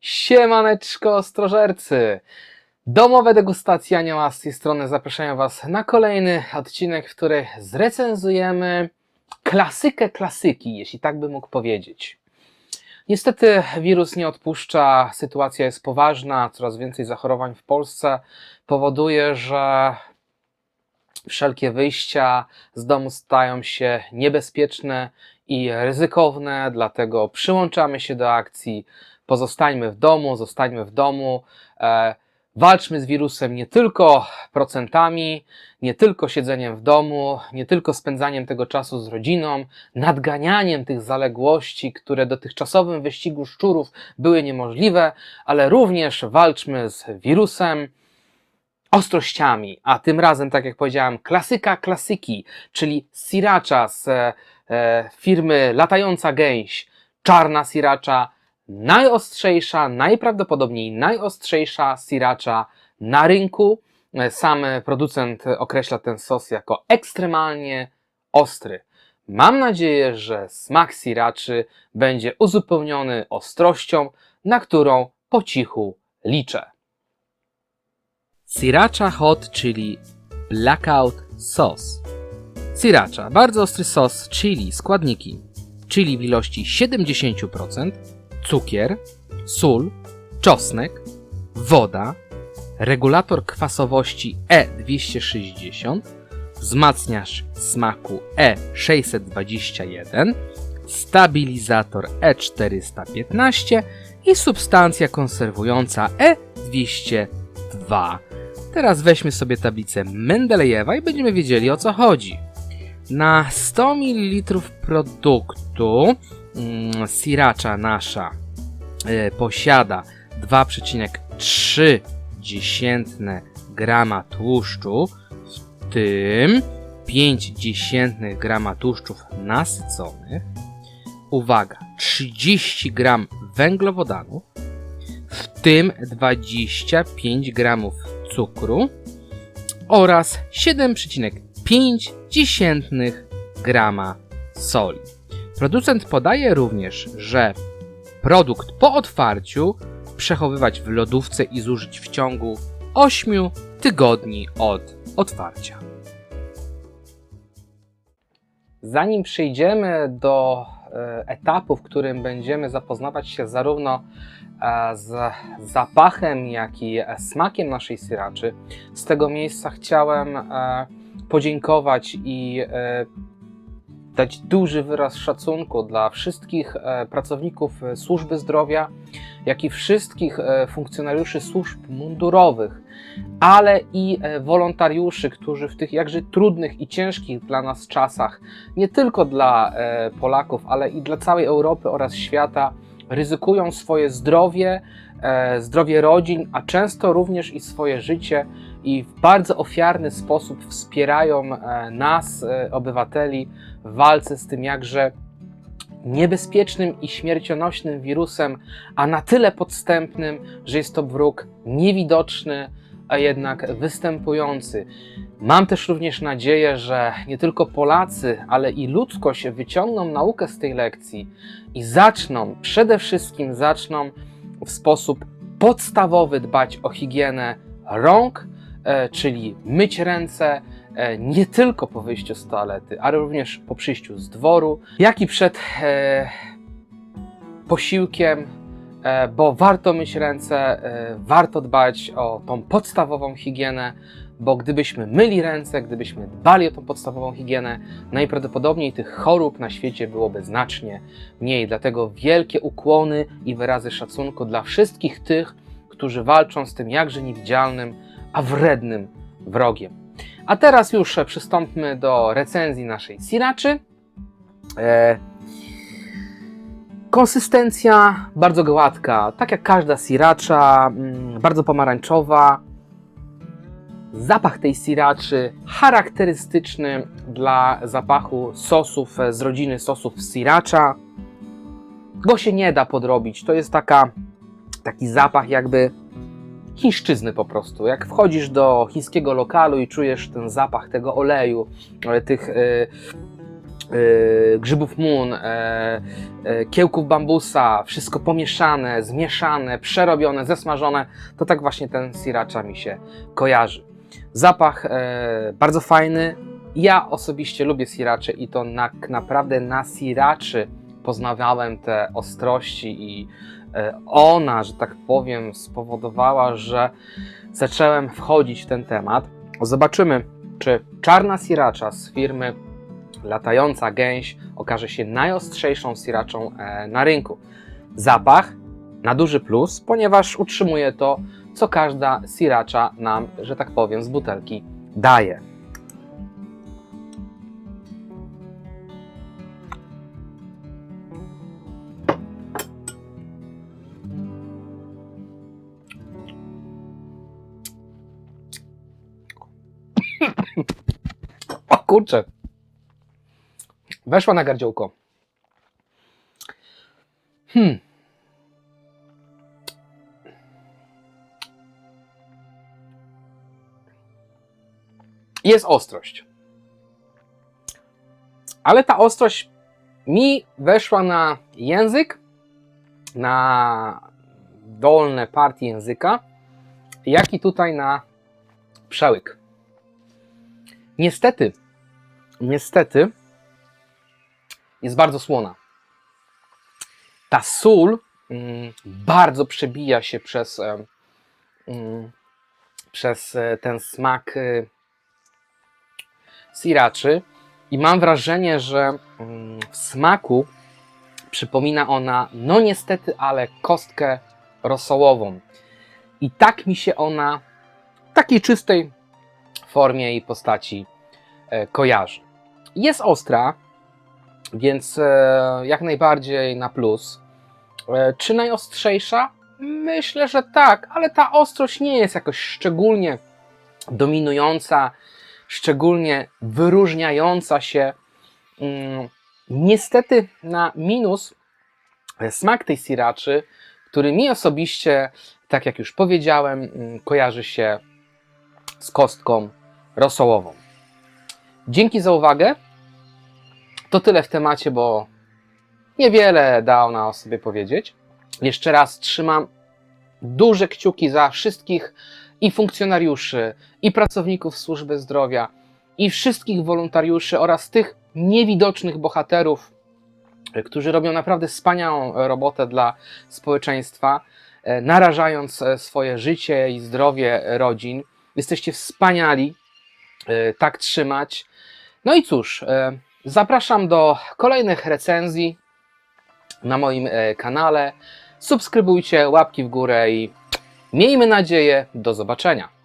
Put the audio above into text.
Siemaneczko, ostrożercy! Domowe degustacje Anioła z tej strony zapraszają Was na kolejny odcinek, w którym zrecenzujemy klasykę klasyki, jeśli tak bym mógł powiedzieć. Niestety wirus nie odpuszcza, sytuacja jest poważna, coraz więcej zachorowań w Polsce powoduje, że wszelkie wyjścia z domu stają się niebezpieczne i ryzykowne, dlatego przyłączamy się do akcji. Pozostańmy w domu, zostańmy w domu. E, walczmy z wirusem nie tylko procentami, nie tylko siedzeniem w domu, nie tylko spędzaniem tego czasu z rodziną, nadganianiem tych zaległości, które dotychczasowym wyścigu szczurów były niemożliwe, ale również walczmy z wirusem ostrościami, a tym razem, tak jak powiedziałem, klasyka klasyki, czyli sriracha z e, e, firmy Latająca Gęś, czarna sriracha, najostrzejsza, najprawdopodobniej najostrzejsza sriracha na rynku. E, Sam producent określa ten sos jako ekstremalnie ostry. Mam nadzieję, że smak sriraczy będzie uzupełniony ostrością, na którą po cichu liczę. Sriracha Hot Chili Blackout Sauce. Sriracha, bardzo ostry sos chili, składniki. Chili w ilości 70%, cukier, sól, czosnek, woda, regulator kwasowości E260, wzmacniacz smaku E621, stabilizator E415 i substancja konserwująca E E202. Teraz weźmy sobie tablicę Mendelejewa i będziemy wiedzieli o co chodzi. Na 100 ml produktu mm, sriracha nasza e, posiada 2,3 grama tłuszczu, w tym 5 dziesiętnych grama tłuszczów nasyconych. Uwaga, 30 gram węglowodanów, w tym 25 gramów cukru oraz 7,5 grama soli. Producent podaje również, że produkt po otwarciu przechowywać w lodówce i zużyć w ciągu 8 tygodni od otwarcia. Zanim przejdziemy do e, etapu, w którym będziemy zapoznawać się zarówno e, z zapachem, jak i e, smakiem naszej syraczy, z tego miejsca chciałem podziękować i dać duży wyraz szacunku dla wszystkich e, pracowników e, służby zdrowia, jak i wszystkich e, funkcjonariuszy służb mundurowych, ale i wolontariuszy, którzy w tych jakże trudnych i ciężkich dla nas czasach, nie tylko dla Polaków, ale i dla całej Europy oraz świata, ryzykują swoje zdrowie, zdrowie rodzin, a często również i swoje życie i w bardzo ofiarny sposób wspierają e, nas, e, obywateli, w walce z tym jakże niebezpiecznym i śmiercionośnym wirusem, a na tyle podstępnym, że jest to wróg niewidoczny, a jednak występujący. Mam też również nadzieję, że nie tylko Polacy, ale i ludzkość wyciągną naukę z tej lekcji i zaczną, przede wszystkim zaczną w sposób podstawowy dbać o higienę rąk, e, czyli myć ręce e, nie tylko po wyjściu z toalety, ale również po przyjściu z dworu, jak i przed e, posiłkiem, bo warto myć ręce, warto dbać o tą podstawową higienę, bo gdybyśmy myli ręce, gdybyśmy dbali o tą podstawową higienę, najprawdopodobniej tych chorób na świecie byłoby znacznie mniej. Dlatego wielkie ukłony i wyrazy szacunku dla wszystkich tych, którzy walczą z tym jakże niewidzialnym, a wrednym wrogiem. A teraz już przystąpmy do recenzji naszej sriraczy. E, konsystencja bardzo gładka, tak jak każda sriracha, mm, bardzo pomarańczowa. Zapach tej sriraczy charakterystyczny dla zapachu sosów e, z rodziny sosów sriracha. Go się nie da podrobić. To jest taka, taki zapach jakby chińszczyzny po prostu. Jak wchodzisz do chińskiego lokalu i czujesz ten zapach tego oleju, e, tych, e, grzybów mun, kiełków bambusa, wszystko pomieszane, zmieszane, przerobione, zesmażone, to tak właśnie ten sriracha mi się kojarzy. Zapach e, bardzo fajny. Ja osobiście lubię sriracze i to na, naprawdę na sriraczy poznawałem te ostrości i e, ona, że tak powiem, spowodowała, że zacząłem wchodzić w ten temat. Zobaczymy, czy czarna sriracha z firmy Latająca Gęś okaże się najostrzejszą sriraczą e, na rynku. Zapach na duży plus, ponieważ utrzymuje to, co każda sriracha nam, że tak powiem, z butelki daje. O kurczę. Weszła na gardziołko. Hmm. Jest ostrość. Ale ta ostrość mi weszła na język, na dolne partie języka, jak i tutaj na przełyk. Niestety, niestety jest bardzo słona. Ta sól mm, bardzo przebija się przez, mm, przez e, ten smak y, sriraczy i mam wrażenie, że mm, w smaku przypomina ona, no niestety, ale kostkę rosołową. I tak mi się ona w takiej czystej formie i postaci e, kojarzy. Jest ostra, więc e, jak najbardziej na plus. E, Czy najostrzejsza? Myślę, że tak, ale ta ostrość nie jest jakoś szczególnie dominująca, szczególnie wyróżniająca się. Mm, Niestety na minus e, smak tej sriraczy, który mi osobiście, tak jak już powiedziałem, mm, kojarzy się z kostką rosołową. Dzięki za uwagę. To tyle w temacie, bo niewiele dał na o sobie powiedzieć. Jeszcze raz trzymam duże kciuki za wszystkich i funkcjonariuszy, i pracowników służby zdrowia, i wszystkich wolontariuszy oraz tych niewidocznych bohaterów, e, którzy robią naprawdę wspaniałą robotę dla społeczeństwa, e, narażając e, swoje życie i zdrowie rodzin. Jesteście wspaniali, tak trzymać. No i cóż, zapraszam do kolejnych recenzji na moim kanale. Subskrybujcie, łapki w górę i miejmy nadzieję, do zobaczenia.